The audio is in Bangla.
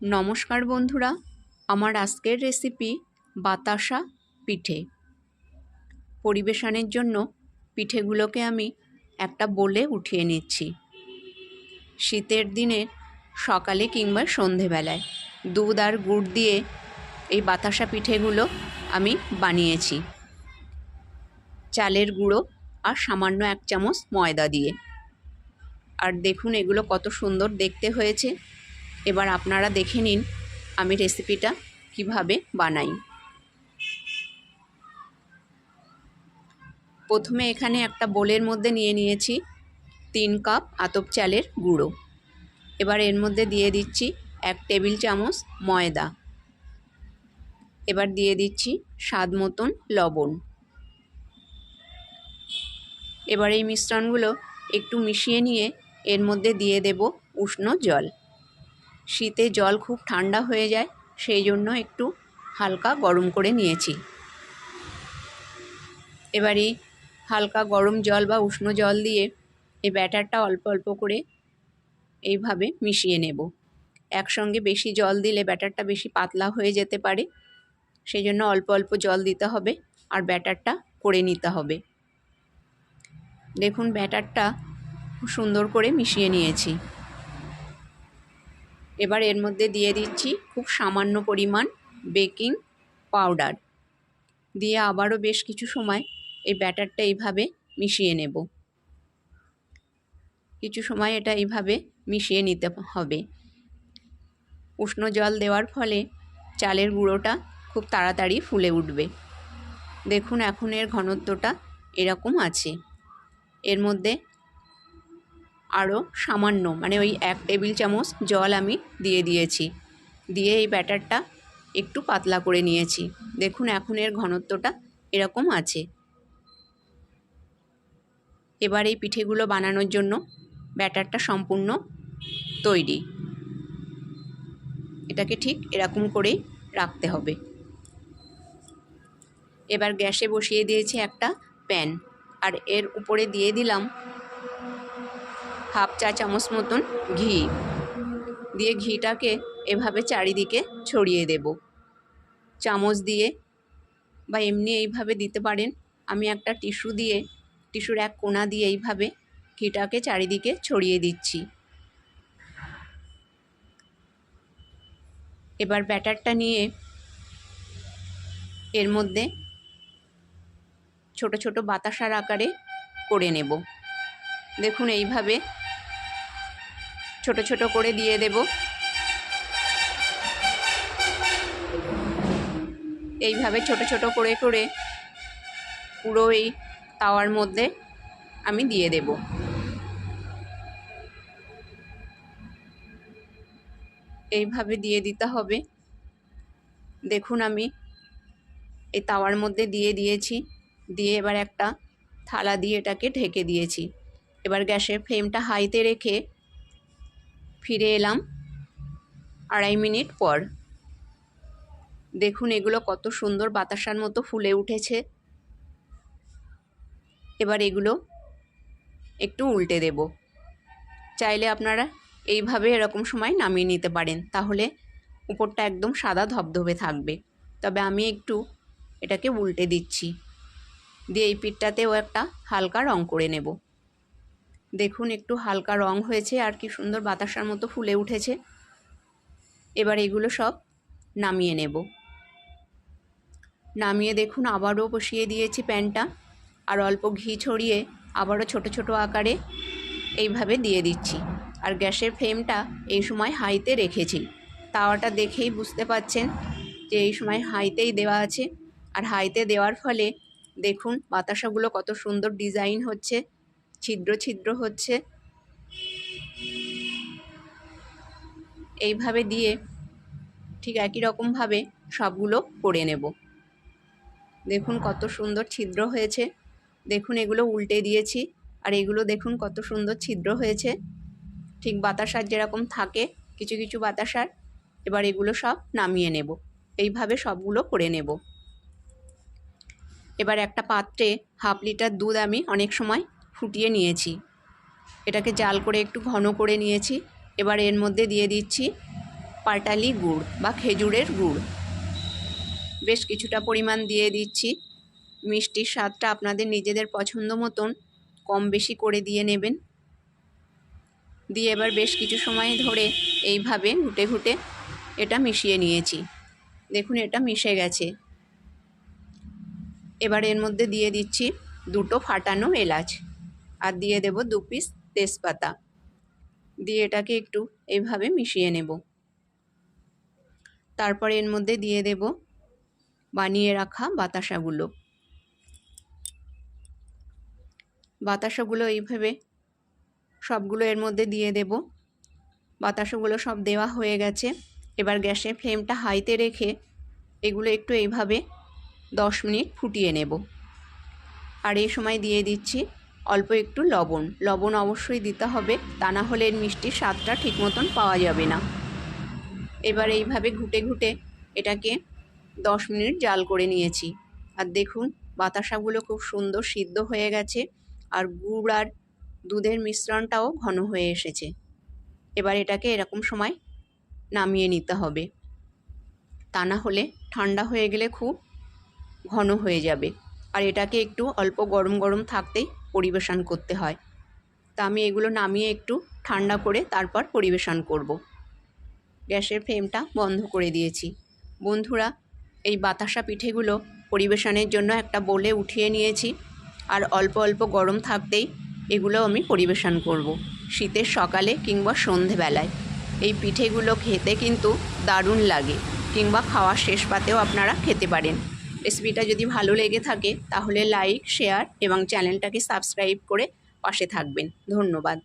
নমস্কার বন্ধুরা, আমার আজকের রেসিপি বাতাসা পিঠে। পরিবেশনের জন্য পিঠেগুলোকে আমি একটা বলে উঠিয়ে নিচ্ছি। শীতের দিনে সকালে কিংবা সন্ধেবেলায় দুধ আর গুড় দিয়ে এই বাতাসা পিঠেগুলো আমি বানিয়েছি। চালের গুঁড়ো আর সামান্য এক চামচ ময়দা দিয়ে। আর দেখুন এগুলো কত সুন্দর দেখতে হয়েছে। এবার আপনারা দেখে নিন আমি রেসিপিটা কীভাবে বানাই। প্রথমে এখানে একটা বোলের মধ্যে নিয়ে নিয়েছি তিন কাপ আতপ চালের গুঁড়ো। এবার এর মধ্যে দিয়ে দিচ্ছি এক টেবিল চামচ ময়দা। এবার দিয়ে দিচ্ছি স্বাদ মতন লবণ। এবার এই মিশ্রণগুলো একটু মিশিয়ে নিয়ে এর মধ্যে দিয়ে দেব উষ্ণ জল। শীতে জল খুব ঠান্ডা হয়ে যায়, সেই জন্য একটু হালকা গরম করে নিয়েছি। এবারে হালকা গরম জল বা উষ্ণ জল দিয়ে এই ব্যাটারটা অল্প অল্প করে এইভাবে মিশিয়ে নেব। একসঙ্গে বেশি জল দিলে ব্যাটারটা বেশি পাতলা হয়ে যেতে পারে, সেই জন্য অল্প অল্প জল দিতে হবে আর ব্যাটারটা করে নিতে হবে। দেখুন ব্যাটারটা সুন্দর করে মিশিয়ে নিয়েছি। এবার এর মধ্যে দিয়ে দিচ্ছি খুব সামান্য পরিমাণ বেকিং পাউডার। দিয়ে আবারও বেশ কিছু সময় এই ব্যাটারটা এইভাবে মিশিয়ে নেব। কিছু সময় এটা এইভাবে মিশিয়ে নিতে হবে। উষ্ণ জল দেওয়ার ফলে চালের গুঁড়োটা খুব তাড়াতাড়ি ফুলে উঠবে। দেখুন, এখন এর ঘনত্বটা এরকম আছে। এর মধ্যে আরও সামান্য মানে ওই এক টেবিল চামচ জল আমি দিয়ে দিয়েছি। দিয়ে এই ব্যাটারটা একটু পাতলা করে নিয়েছি। দেখুন এখন এর ঘনত্বটা এরকম আছে। এবার এই পিঠেগুলো বানানোর জন্য ব্যাটারটা সম্পূর্ণ তৈরি। এটাকে ঠিক এরকম করেই রাখতে হবে। এবার গ্যাসে বসিয়ে দিয়েছি একটা প্যান। আর এর উপরে দিয়ে দিলাম হাফ চা চামচ মতন ঘি। দিয়ে ঘিটাকে এভাবে চারিদিকে ছড়িয়ে দেব। চামচ দিয়ে বা এমনি এইভাবে দিতে পারেন। আমি একটা টিস্যু দিয়ে, টিস্যুর এক কোনা দিয়ে এইভাবে ঘিটাকে চারিদিকে ছড়িয়ে দিচ্ছি। এবার ব্যাটারটা নিয়ে এর মধ্যে ছোট ছোট বাতাসার আকারে করে নেব। দেখুন, এইভাবে ছোট ছোট করে দিয়ে দেব। এইভাবে ছোট ছোট করে করে পুরো এই তাওয়ার মধ্যে আমি দিয়ে দেব। এইভাবে দিয়ে দিতে হবে। দেখুন আমি এই তাওয়ার মধ্যে দিয়ে দিয়েছি। দিয়ে এবার একটা থালা দিয়ে এটাকে ঢেকে দিয়েছি। এবার গ্যাসের ফ্লেমটা হাইতে রেখে ফিরে এলাম আড়াই মিনিট পর। দেখুন, এগুলো কত সুন্দর বাতাসার মতো ফুলে উঠেছে। এবার এগুলো একটু উল্টে দেব। চাইলে আপনারা এইভাবে এরকম সময় নামিয়ে নিতে পারেন, তাহলে উপরটা একদম সাদা ধবধবে থাকবে। তবে আমি একটু এটাকে উল্টে দিচ্ছি। দিয়ে এই পিঠটাতেও একটা হালকা রং করে নেব। দেখুন, একটু হালকা রং হয়েছে আর কি সুন্দর বাতাসার মতো ফুলে উঠেছে। এবার এগুলো সব নামিয়ে নেব। নামিয়ে দেখুন, আবারও বসিয়ে দিয়েছি প্যানটা আর অল্প ঘি ছড়িয়ে আবারও ছোট ছোট আকারে এইভাবে দিয়ে দিচ্ছি। আর গ্যাসের ফ্লেমটা এই সময় হাইতে রেখেছি। তাওয়াটা দেখেই বুঝতে পাচ্ছেন যে এই সময় হাইতেই দেওয়া আছে। আর হাইতে দেওয়ার ফলে দেখুন, বাতাসাগুলো কত সুন্দর ডিজাইন হচ্ছে। ছিদ্র ছিদ্র হচ্ছে। এইভাবে দিয়ে ঠিক একই রকমভাবে সবগুলো করে নেব। দেখুন কত সুন্দর ছিদ্র হয়েছে। দেখুন এগুলো উল্টে দিয়েছি আর এগুলো দেখুন কত সুন্দর ছিদ্র হয়েছে। ঠিক বাতাসার যেরকম থাকে কিছু কিছু বাতাসার, এবার এগুলো সব নামিয়ে নেব। এইভাবে সবগুলো করে নেব। এবার একটা পাত্রে হাফ লিটার দুধ আমি অনেক সময় ফুটিয়ে নিয়েছি। এটাকে জাল করে একটু ঘন করে নিয়েছি। এবার এর মধ্যে দিয়ে দিচ্ছি পাটালি গুড় বা খেজুরের গুড়। বেশ কিছুটা পরিমাণ দিয়ে দিচ্ছি। মিষ্টির স্বাদটা আপনাদের নিজেদের পছন্দ মতন কম বেশি করে দিয়ে নেবেন। দিয়ে এবার বেশ কিছু সময় ধরে এইভাবে ঘুটে ঘুটে এটা মিশিয়ে নিয়েছি। দেখুন, এটা মিশে গেছে। এবার এর মধ্যে দিয়ে দিচ্ছি দুটো ফাটানো এলাচ। আর দিয়ে দেব দু পিস তেজপাতা। দিয়ে এটাকে একটু এইভাবে মিশিয়ে নেব। তারপর এর মধ্যে দিয়ে দেব বানিয়ে রাখা বাতাসাগুলো। বাতাসাগুলো এইভাবে সবগুলো এর মধ্যে দিয়ে দেব। বাতাসাগুলো সব দেওয়া হয়ে গেছে। এবার গ্যাসের ফ্লেমটা হাইতে রেখে এগুলো একটু এইভাবে দশ মিনিট ফুটিয়ে নেব। আর এই সময় দিয়ে দিচ্ছি অল্প একটু লবণ। লবণ অবশ্যই দিতে হবে, তা না হলে এর মিষ্টির স্বাদটা ঠিক মতন পাওয়া যাবে না। এবার এইভাবে ঘুটে ঘুটে এটাকে দশ মিনিট জাল করে নিয়েছি। আর দেখুন, বাতাসাগুলো খুব সুন্দর সিদ্ধ হয়ে গেছে, আর গুড় আর দুধের মিশ্রণটাও ঘন হয়ে এসেছে। এবার এটাকে এরকম সময় নামিয়ে নিতে হবে। তা না হলে ঠান্ডা হয়ে গেলে খুব ঘন হয়ে যাবে। আর এটাকে একটু অল্প গরম গরম থাকতেই পরিবেশন করতে হয় তা আমি এগুলো নামিয়ে একটু ঠান্ডা করে তারপর পরিবেশন করব। গ্যাসের ফ্লেমটা বন্ধ করে দিয়েছি বন্ধুরা, এই বাতাসা পিঠেগুলো পরিবেশনের জন্য একটা বলে উঠিয়ে নিয়েছি আর অল্প অল্প গরম থাকতেই এগুলো আমি পরিবেশন করব। শীতের সকালে কিংবা সন্ধেবেলায় এই পিঠেগুলো খেতে কিন্তু দারুণ লাগে কিংবা খাওয়ার শেষ পাতেও আপনারা খেতে পারেন রেসিপিটা যদি ভালো লেগে থাকে, তাহলে লাইক শেয়ার এবং চ্যানেলটাকে সাবস্ক্রাইব করে পাশে থাকবেন। ধন্যবাদ।